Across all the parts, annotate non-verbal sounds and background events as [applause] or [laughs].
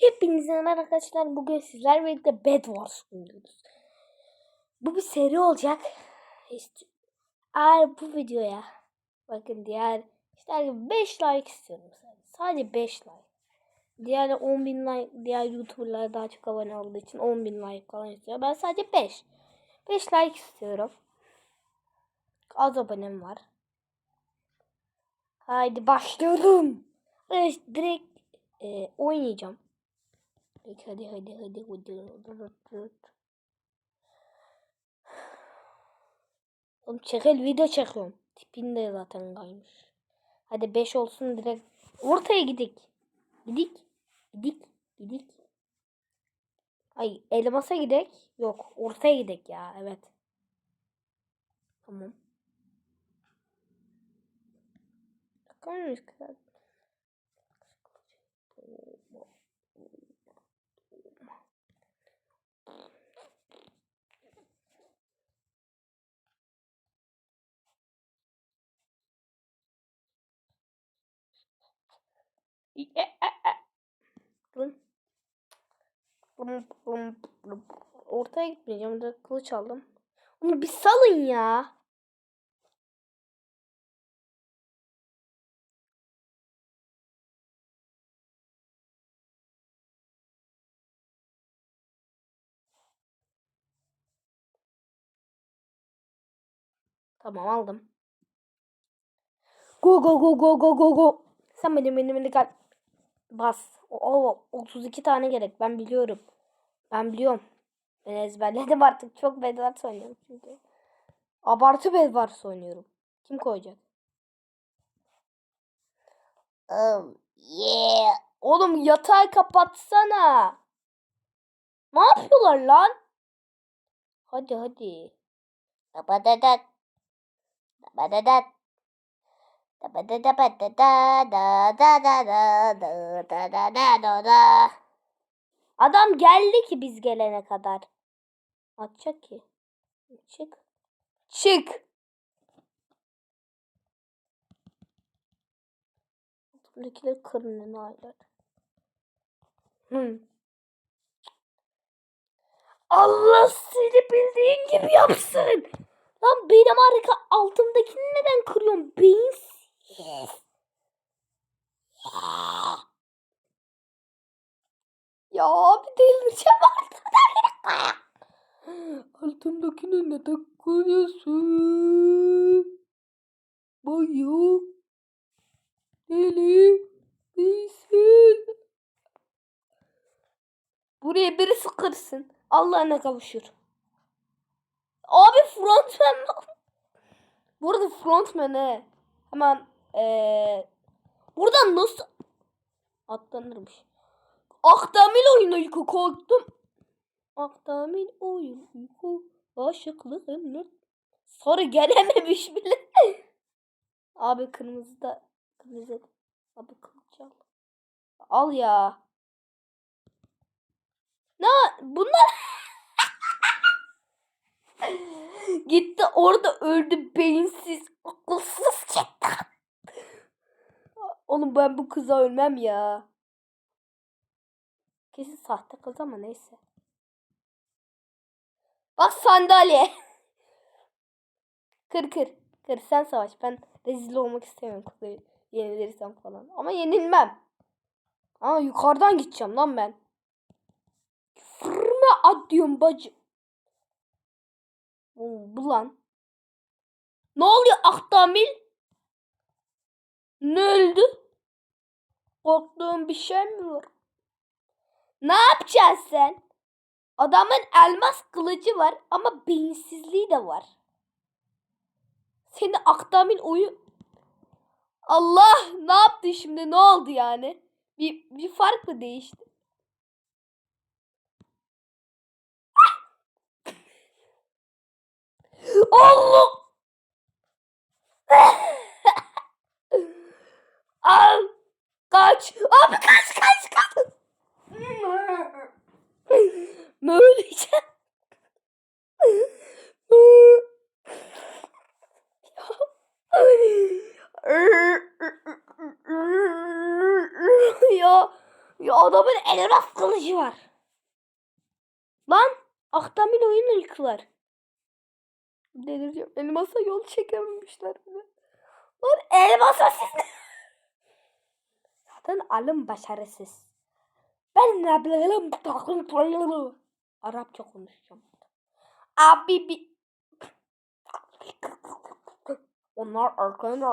Hepinize merhaba arkadaşlar. Bugün sizler birlikte Bed Wars oynuyoruz. Bu bir seri olacak. İşte, eğer bu videoya bakın diğer işte 5 like istiyorum sadece. Sadece 5 like. Diğer 10 bin like, diğer YouTuber'lar daha çok abone olduğu için 10 bin like falan istiyor. Ben sadece 5. 5 like istiyorum. Az abonem var. Haydi başlayalım. Evet, direkt e, oynayacağım. Peki hadi hadi hadi hadi. Oğlum çekel video çekiyorum. Tipin de zaten kaymış. Hadi 5 olsun direkt ortaya gidik. Gidik. Gidik. Gidik. Ay elmasa gidek. Yok ortaya gidek ya evet. Tamam. Bakalım Ortaya gitmeyeceğim. Direkt kılıç aldım. Onu bir salın ya. Tamam aldım. Go go go go go go go. Sen benim benim kal. Bas. O 32 tane gerek. Ben biliyorum. Ben biliyorum. Ben ezberledim artık. Çok Bedwars oynuyorum çünkü. Abartı Bedwars oynuyorum. Kim koyacak? Oh yeah. Oğlum yatağı kapatsana. Ne yapıyorlar lan? Hadi hadi. Dabadadat. Dabadadat. Adam geldi ki biz gelene kadar. Atacak ki. Çık. Çık. Buradakiler kırın aylar. Hmm. Allah seni bildiğin gibi yapsın. Lan benim arka altımdakini neden kırıyorsun? Beyinsiz. Ya abi delireceğim artık. Altımdakini neden kırıyorsun? Bayu. Deli. Beyinsiz. Buraya birisi kırsın. Allah'ına kavuşur. Abi frontman [laughs] Burada frontman he. Hemen ee, buradan nasıl atlanırmış. Akdamil oyunu yıkı korktum. Akdamil oyun yıkı aşıklığını sarı gelememiş bile. [laughs] Abi kırmızı da kırmızı. Abi kılıç al. Al ya. Ne bunlar [laughs] Gitti orada öldü beyinsiz, akılsız çıktı. Oğlum ben bu kıza ölmem ya. Kesin sahte kız ama neyse. Bak sandalye. [laughs] kır kır. Kır sen savaş. Ben rezil olmak istemiyorum kızı yenilirsem falan. Ama yenilmem. Aa yukarıdan gideceğim lan ben. Fırına at diyorum bacı. Bu lan. Ne oluyor Aktamil? Ne öldü? Korktuğun bir şey mi var? Ne yapacaksın sen? Adamın elmas kılıcı var ama beyinsizliği de var. Seni Aktamil oyu... Allah ne yaptı şimdi ne oldu yani? Bir, bir fark mı değişti? Allah! [laughs] Al! Kaç! Abi kaç kaç kaç! Ne öleceğim? ya ya Elmas kılıcı var. Lan Aktamil oyunu yıkılar. Delireceğim. Elmasa yol çekememişler bile. Lan elmasa siz Zaten alım başarısız. Ben ne bileyim Arapça konuşacağım. Abi bir onlar arkamda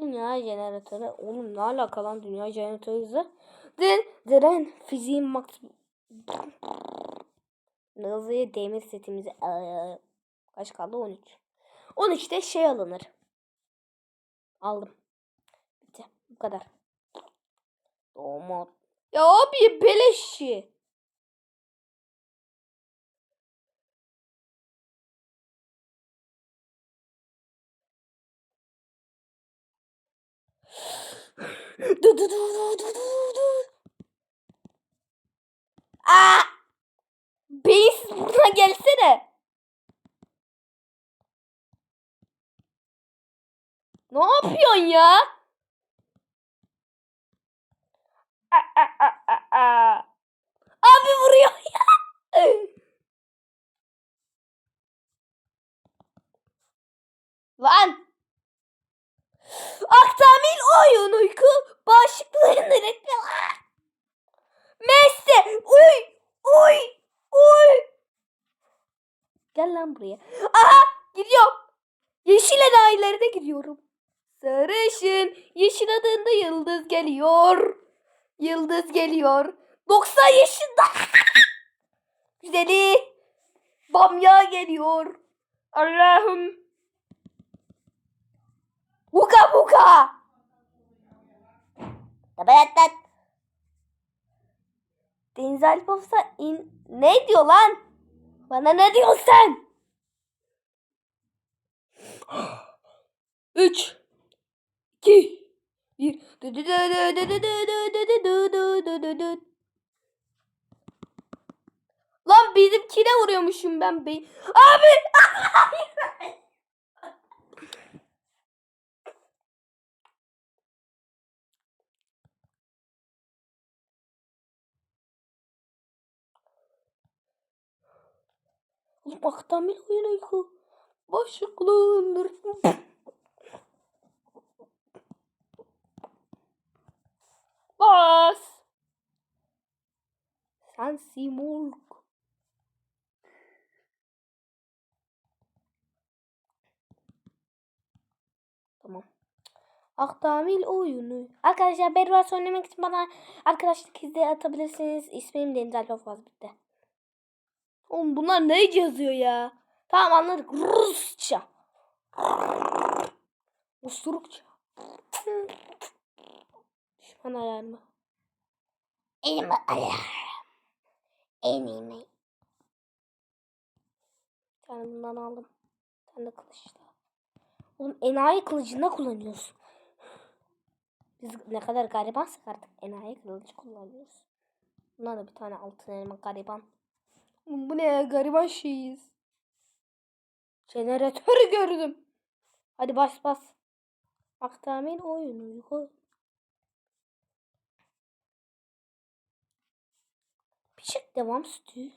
Dünya jeneratörü. Oğlum ne alaka lan dünya jeneratörü hızı? Din, diren fiziğin max... Hızlıya demir setimizi... Aa, Kaç kaldı? 13. 13'te şey alınır. Aldım. Bitti. Bu kadar. Doğma. Ya abi beleşçi. Dur dur dur dur dur dur. Aa! Ah! Beyinsiz buradan gelsene. Ne yapıyorsun ya? Aa, aa, aa. Lan buraya. Aha gidiyorum. Yeşil enayilerine gidiyorum. Sarışın yeşil adında yıldız geliyor. Yıldız geliyor. 90 yaşında. [laughs] Güzeli. Bamya geliyor. Allah'ım. Buka buka. Tabayatat. Deniz Alp olsa in... Ne diyor lan? Bana ne diyorsun sen? 3 2 1 Lan bizimkine vuruyormuşum ben bey. Abi! Oğlum aktan bile oyun. Başlıklıdır. Bas. Sen Simurg. Tamam. Akdamil oyunu. Arkadaşlar Bedwars oynamak için bana arkadaşlık isteği atabilirsiniz. İsmim Deniz Alpafaz bitti. Oğlum bunlar ne yazıyor ya? Tamam anladık. Rusça. Usturukça. Düşman alarmı. Elime alarm. Elime. Bir tane bundan aldım. Bir tane de kılıçta. Oğlum enayi kılıcını kullanıyorsun. Biz ne kadar garibansak artık enayi kılıcı kullanıyoruz. Buna da bir tane altın elma gariban. Oğlum bu ne ya gariban şeyiz. Jeneratörü gördüm. Hadi bas bas. Aktamin oyunu uyku. Pişik devam sütü.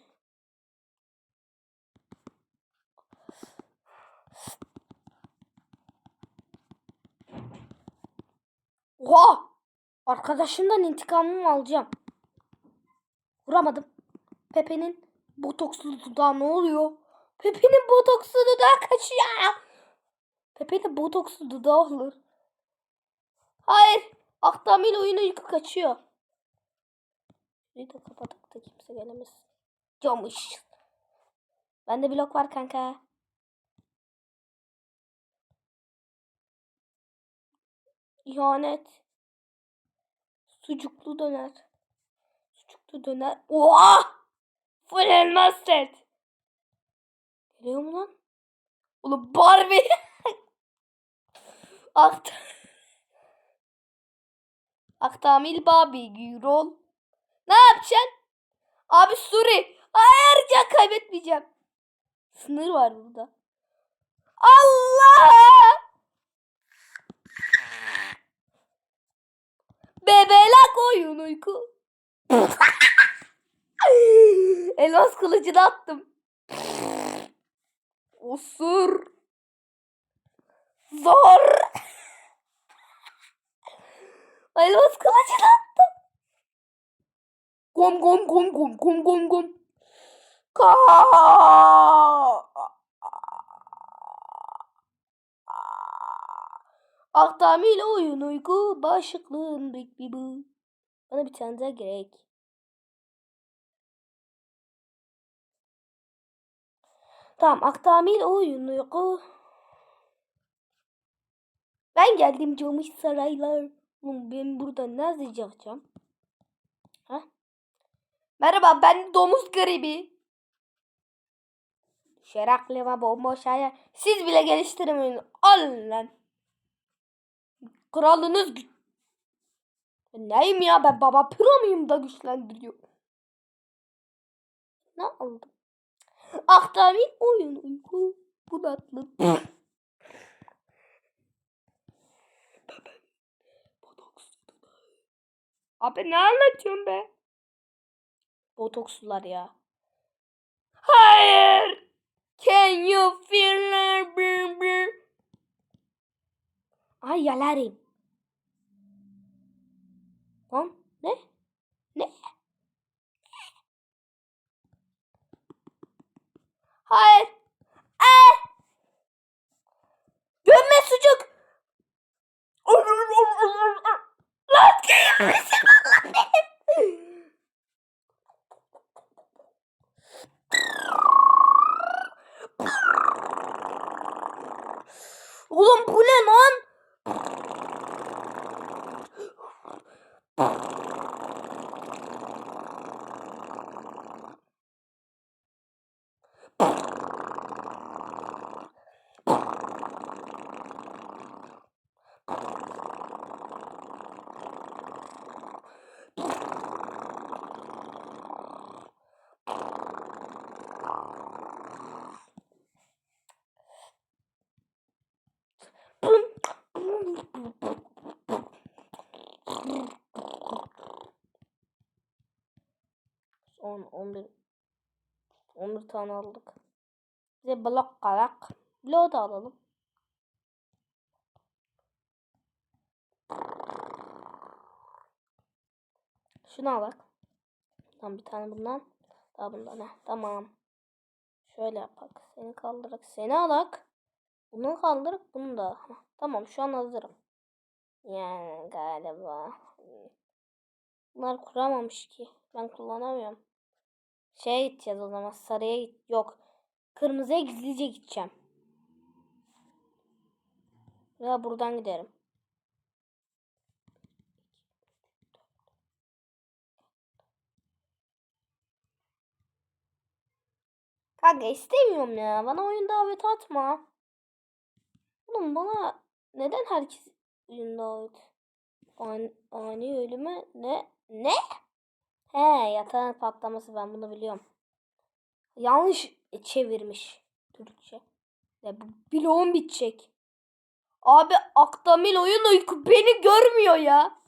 Oha! Arkadaşımdan intikamımı alacağım. Vuramadım. Pepe'nin botokslu dudağı ne oluyor? Pepe'nin botokslu dudağı kaçıyor. Pepe'de botokslu dudağı olur. Hayır. Aktamil oyunu yıkı kaçıyor. Bir de kapatıp da kimse gelemez. Camış. Bende blok var kanka. İhanet. Sucuklu döner. Sucuklu döner. Oha! Full elmas set. Geliyor mu lan? Oğlum Barbie. [laughs] Akt Aktamil Barbie Gürol. Ne yapacaksın? Abi Suri. Hayır kaybetmeyeceğim. Sınır var burada. Allah! Bebelek oyun uyku. [laughs] Elmas kılıcını attım. Osur. Zor. Elmas kılıcını attım. Gom gom gom gom gom gom gom. Ka. Aktamil oyun uyku başlıklığın bir bu. Bana bir tane daha gerek. Tamam Aktamil oyun uyku. Ben geldim camış saraylar. Ben burada nasıl yapacağım? Ha? Merhaba ben domuz gribi. Şeraklima bomboş hayal. Siz bile geliştiremeyin. Alın lan. Kralınız güç. Neyim ya ben baba pro muyum da güçlendiriyor. Ne oldu? Aktamin oyun uyku. Bu tatlı. Abi ne anlatıyorsun be? Botokslular ya. Hayır. Can you feel it? Ay yalarım. Lan ne? Ne? Hayır. 10, 11. 11 tane aldık. Bize blok kalak. Bloğu da alalım. Şuna bak. Tam bir tane bundan. Daha bundan. Heh, tamam. Şöyle yapak. Seni kaldırık. Seni alak. Bunu kaldırık. Bunu da. Heh, tamam şu an hazırım. Yani galiba. Bunlar kuramamış ki. Ben kullanamıyorum. Şeye gideceğiz o zaman. Sarıya git. Yok. Kırmızıya gizlice gideceğim. Ya buradan giderim. Kanka istemiyorum ya. Bana oyun davet atma. Oğlum bana neden herkes oyun davet? Ani, ani ölüme ne? Ne? He yatağın patlaması ben bunu biliyorum. Yanlış çevirmiş Türkçe. Ya bu bloğum bitecek. Abi Aktamil oyun uyku beni görmüyor ya.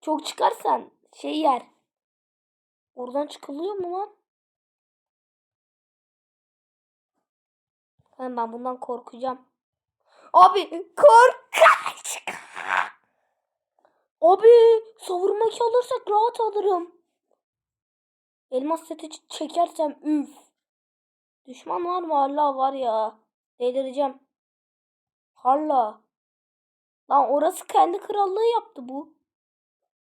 Çok çıkarsan şey yer. Oradan çıkılıyor mu lan? Ben, ben bundan korkacağım. Abi korkaç. Abi savurma alırsak rahat alırım. Elmas seti çekersem üf. Düşman var mı? Allah var ya. Delireceğim. Hala. Lan orası kendi krallığı yaptı bu.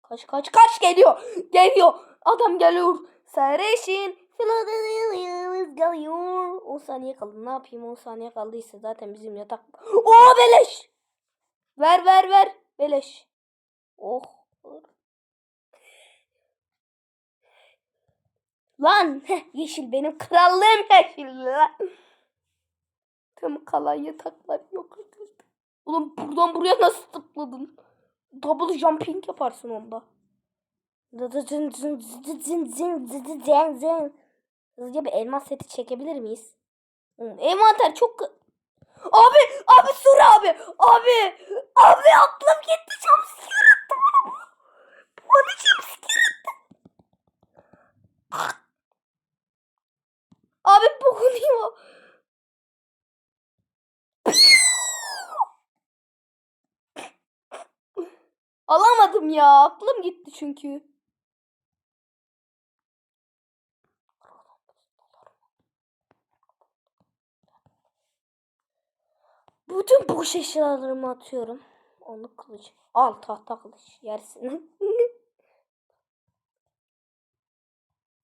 Kaç kaç kaç geliyor. Geliyor. Adam geliyor. Sarışın. Philadelphia'mız geliyor. 10 saniye kaldı. Ne yapayım 10 saniye kaldıysa zaten bizim yatak. Oo beleş. Ver ver ver. Beleş. Oh. Lan yeşil benim krallığım yeşil lan. Tüm kalan yataklar yok edildi. Oğlum buradan buraya nasıl tıkladın? Double jumping yaparsın onda. Hızlıca bir elmas seti çekebilir miyiz? Envanter çok... Abi! Abi sur abi! Abi! Abi aklım gitti jumpscare. Bana jumpscare attı. Abi bulunuyor. Alamadım ya. Aklım gitti çünkü. Bütün boş eşyalarımı atıyorum. Onu kılıç. Al tahta kılıç. Yersin. [laughs]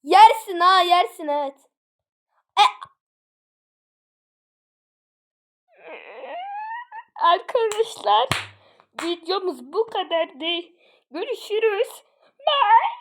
yersin ha yersin evet. E Arkadaşlar videomuz bu kadardı. Görüşürüz. Bye.